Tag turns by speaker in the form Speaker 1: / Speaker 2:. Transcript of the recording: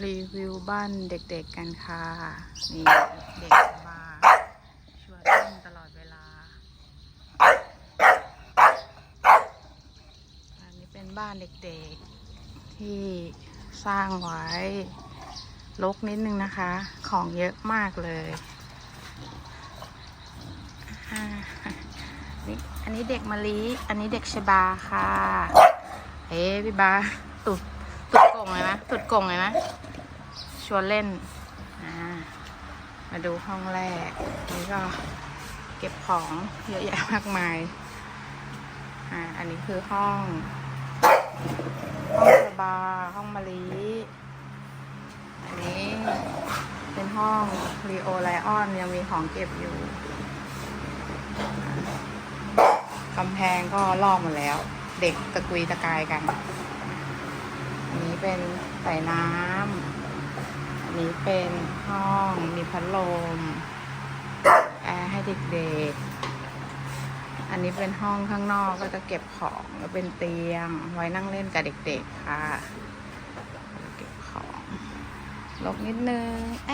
Speaker 1: รีวิวบ้านเด็กๆกันค่ะนี่เด็กมาชวนเล่นตลอดเวลาอันนี้เป็นบ้านเด็กๆที่สร้างไว้ลกนิดนึงนะคะ ของเยอะมากเลยอันนี้เด็กมะลิอันนี้เด็กชบาค่ะเอ๊พี่บาตุดตุดกงเลยนะตุดกงเลยนะ วนเล่น มาดูห้องแรก นี่ก็เก็บของเยอะแยะมากมาย อ่า อันนี้คือห้อง ห้องสบาห้องมะลิอันนี้เป็นห้องรีโอไลออนยังมีของเก็บอยู่กำแพงก็ลอกหมดแล้ว เด็กตะกุยตะกายกัน อันนี้เป็นใส่น้ำ นี้เป็นห้องมีพัดลมแอร์ให้เด็กๆ อันนี้เป็นห้องข้างนอกก็จะเก็บของแล้วเป็นเตียง ไว้นั่งเล่นกับเด็กๆค่ะ เก็บของลกนิดนึงแอ